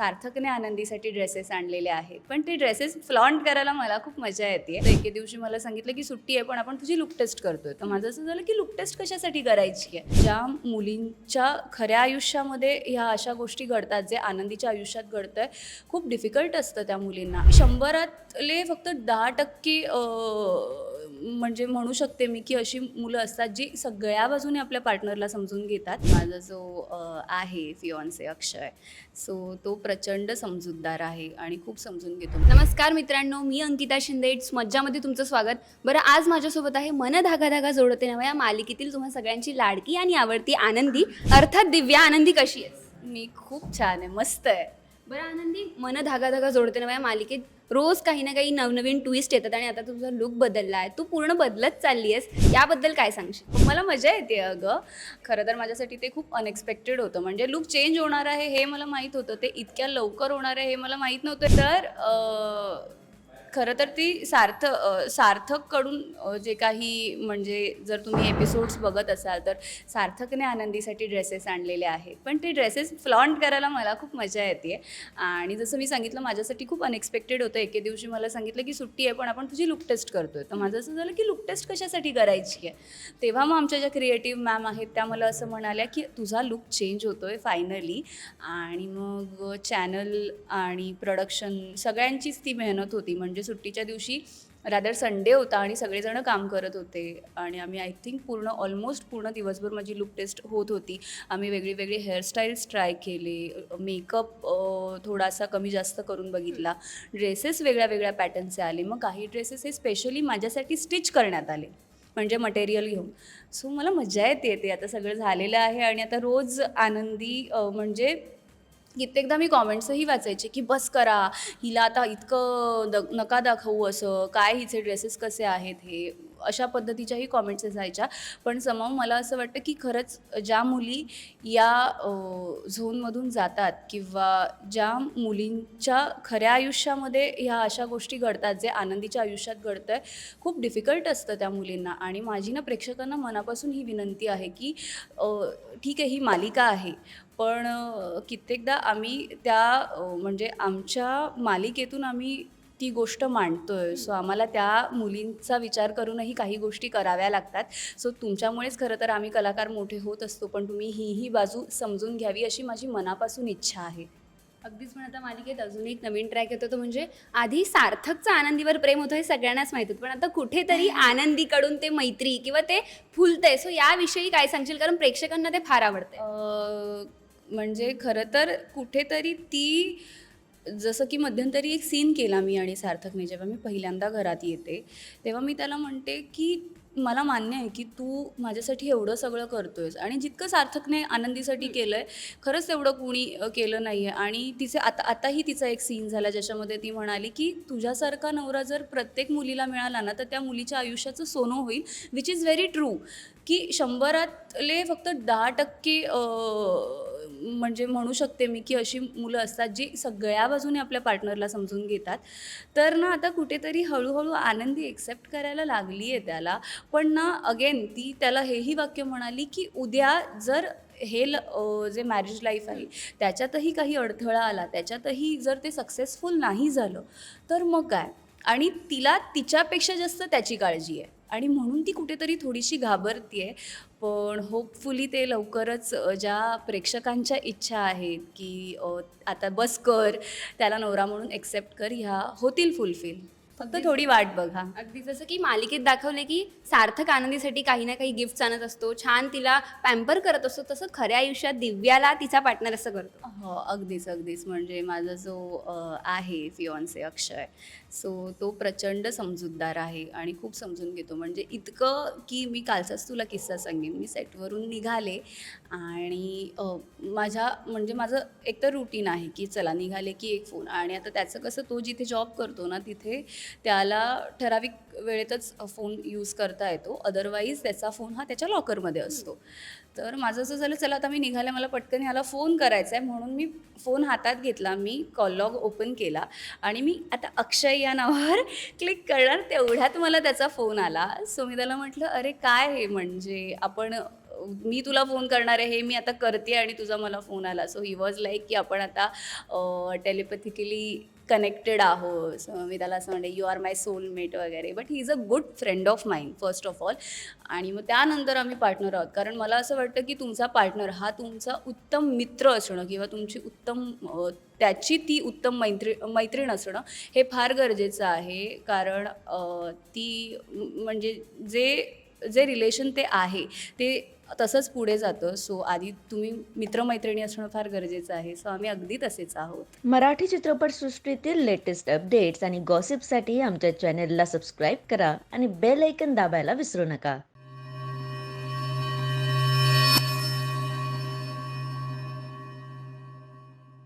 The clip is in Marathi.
सार्थकने आनंदीसाठी ड्रेसेस आणलेले आहेत. पण ते ड्रेसेस फ्लॉन्ट करायला मला खूप मजा येते. एके दिवशी मला सांगितलं की सुट्टी आहे पण आपण तुझी लुक टेस्ट करतोय. तर माझं असं झालं की लुक टेस्ट कशासाठी करायची आहे? ज्या मुलींच्या खऱ्या आयुष्यामध्ये ह्या अशा गोष्टी घडतात जे आनंदीच्या आयुष्यात घडतंय खूप डिफिकल्ट असतं त्या मुलींना. शंभरातले फक्त दहा टक्के म्हणजे म्हणू शकते मी की अशी मुलं असतात जी सगळ्या बाजूने आपल्या पार्टनरला समजून घेतात. माझा जो आहे फियॉन्से अक्षय सो तो प्रचंड समजूतदार आहे आणि खूप समजून घेतो. नमस्कार मित्रांनो मी अंकिता शिंदे. इट्स मज्जामध्ये तुमचं स्वागत. बरं आज माझ्यासोबत आहे मन धागा धागा जोडते नव्या या मालिकेतील तुम्हा सगळ्यांची लाडकी आणि आवडती आनंदी अर्थात दिव्या आनंदी कशी आहेस? मी खूप छान आहे मस्त आहे. बरं आनंदी मन धागा धागा जोडते ना माझ्या मालिकेत. रोज काही ना काही नवनवीन ट्विस्ट येतात आणि आता तुझा लुक बदलला आहे तू पूर्ण बदलत चालली आहेस याबद्दल काय सांगशील? मला मजा येते अगं. खरं तर माझ्यासाठी ते खूप अनएक्सपेक्टेड होतं. म्हणजे लुक चेंज होणार आहे हे मला माहीत होतं. ते इतक्या लवकर होणार आहे हे मला माहीत नव्हतं. तर खरं तर ती सार्थ सार्थककडून जे काही म्हणजे जर तुम्ही एपिसोड्स बघत असाल तर सार्थकने आनंदीसाठी ड्रेसेस आणलेले आहेत. पण ते ड्रेसेस फ्लॉन्ट करायला मला खूप मजा येते. आणि जसं मी सांगितलं माझ्यासाठी खूप अनएक्सपेक्टेड होतं. एके दिवशी मला सांगितलं की सुट्टी आहे पण आपण तुझी लुक टेस्ट करतोय. तर माझं असं झालं की लुक टेस्ट कशासाठी करायची आहे? तेव्हा मग आमच्या ज्या क्रिएटिव्ह मॅम आहेत त्या मला असं म्हणाल्या की तुझा लुक चेंज होतोय फायनली आणि मग चॅनल आणि प्रोडक्शन सगळ्यांचीच ती मेहनत होती. म्हणजे म्हणजे सुट्टीच्या दिवशी रादर संडे होता आणि सगळेजण काम करत होते. आणि आम्ही आय थिंक पूर्ण ऑलमोस्ट पूर्ण दिवसभर माझी लुक टेस्ट होत होती. आम्ही वेगळी वेगळी हेअरस्टाईल्स ट्राय केले. मेकअप थोडासा कमी जास्त करून बघितला. ड्रेसेस वेगळ्या वेगळ्या पॅटर्नचे आले. मग काही ड्रेसेस हे स्पेशली माझ्यासाठी स्टिच करण्यात आले. म्हणजे मटेरियल घेऊन. सो मला मजा येते ते आता सगळं झालेलं आहे आणि आता रोज आनंदी म्हणजे कित्येकदा मी कॉमेंट्सही वाचायचे की बस करा हिला आता इतकं द नका दाखवू असं काय हिचे ड्रेसेस कसे आहेत हे? अशा पद्धतीच्याही कॉमेंट्स असायच्या. पण समाव मला असं वाटतं की खरंच ज्या मुली या झोनमधून जातात किंवा ज्या मुलींच्या खऱ्या आयुष्यामध्ये ह्या अशा गोष्टी घडतात जे आनंदीच्या आयुष्यात घडतं आहे खूप डिफिकल्ट असतं त्या मुलींना. आणि माझी ना प्रेक्षकांना मनापासून ही विनंती आहे की ठीक आहे ही मालिका आहे. पण कित्येकदा आम्ही त्या म्हणजे आमच्या मालिकेतून आम्ही ती गोष्ट मांडतोय. सो आम्हाला त्या मुलींचा विचार करूनही काही गोष्टी कराव्या लागतात. सो तुमच्यामुळेच खरं तर आम्ही कलाकार मोठे होत असतो पण तुम्ही हीही बाजू समजून घ्यावी अशी माझी मनापासून इच्छा आहे. अगदीच पण आता मालिकेत अजून एक नवीन ट्रॅक येतो तो म्हणजे आधी सार्थकचं आनंदीवर प्रेम होतं हे सगळ्यांनाच माहीत होतं पण आता कुठेतरी आनंदीकडून ते मैत्री किंवा ते फुलतंय. सो याविषयी काय सांगशील? कारण प्रेक्षकांना ते फार आवडतंय. अ, म्हणजे खरं तर कुठेतरी ती जसं की मध्यंतरी एक सीन केला मी आणि सार्थकने जेव्हा मी पहिल्यांदा घरात येते तेव्हा मी त्याला म्हणते की मला मान्य आहे की तू माझ्यासाठी एवढं सगळं करतोयस आणि जितकं सार्थकने आनंदीसाठी केलं आहे खरंच तेवढं कुणी केलं नाही आहे आणि तिचे आता आताही तिचा एक सीन झाला ज्याच्यामध्ये ती म्हणाली की तुझ्यासारखा नवरा जर प्रत्येक मुलीला मिळाला ना तर त्या मुलीच्या आयुष्याचं सोनं होईल विच इज व्हेरी ट्रू की शंभरातले फक्त दहा टक्के म्हणजे म्हणू शकते मी की अशी मुलं असतात जी सगळ्या बाजूने आपल्या पार्टनरला समजून घेतात. तर ना आता कुठेतरी हळूहळू आनंदी एक्सेप्ट करायला लागली आहे त्याला. पण ना अगेन ती त्याला हेही वाक्य म्हणाली की उद्या जर हे ल जे मॅरेज लाईफ आहे त्याच्यातही काही अडथळा आला त्याच्यातही जर ते सक्सेसफुल नाही झालं तर मग काय? आणि तिला तिच्यापेक्षा जास्त त्याची काळजी आहे. आणि म्हणून ती कुठेतरी थोडीशी घाबरतीये. पण होपफुली ते लवकरच ज्या प्रेक्षकांच्या इच्छा आहेत की आता बस कर त्याला नवरा म्हणून एक्सेप्ट कर ह्या होतील फुलफिल फक्त थोडी वाट बघा अगदी जसं की मालिकेत दाखवले की सार्थक आनंदीसाठी काही ना काही गिफ्ट आणत असतो छान तिला पॅम्पर करत असतो तसं खऱ्या आयुष्यात दिव्याला तिचा पार्टनर असं करतो. हो अगदीच अगदीच. म्हणजे माझा जो आहे फियॉन्से अक्षय सो तो प्रचंड समजूतदार आहे आणि खूप समजून घेतो. म्हणजे इतकं की मी कालचाच तुला किस्सा सांगेन. मी सेटवरून निघाले आणि माझ्या म्हणजे माझं एकतर रुटीन आहे की चला निघाले की एक फोन आणि आता त्याचं कसं तो जिथे जॉब करतो ना तिथे त्याला ठराविक वेळेतच फोन यूज करता येतो. अदरवाईज त्याचा फोन हा त्याच्या लॉकरमध्ये असतो. तर माझं असं झालं चला आता मी निघाले मला पटकन ह्याला फोन करायचा आहे. म्हणून मी फोन हातात घेतला मी कॉल लॉग ओपन केला आणि मी आता अक्षय या नावावर क्लिक करणार तेवढ्यात मला त्याचा फोन आला. सो मी त्याला म्हटलं अरे काय हे म्हणजे? आपण मी तुला फोन करणार आहे हे मी आता करते आणि तुझा मला फोन आला. सो ही वॉज लाईक की आपण आता टेलिपॅथिकली कनेक्टेड आहोत. मी त्याला असं म्हणते यू आर माय सोलमेट वगैरे. But he is a good friend of mind first of all आणि मग त्यानंतर आम्ही पार्टनर आहोत. कारण मला असं वाटतं की तुमचा पार्टनर हा तुमचा उत्तम मित्र असणं किंवा तुमची उत्तम त्याची ती उत्तम मैत्री मैत्रीण असणं हे फार गरजेचं आहे. कारण ती म्हणजे जे जे रिलेशन ते आहे ते तसंच पुढे जातं. सो आधी तुम्ही मित्रमैत्रिणी असणं फार गरजेचं आहे. सो आम्ही अगदी तसेच आहोत. मराठी चित्रपटसृष्टीतील लेटेस्ट अपडेट्स आणि गॉसिपसाठी आमच्या चॅनेलला सबस्क्राईब करा आणि बेल ऐकन दाबायला विसरू नका.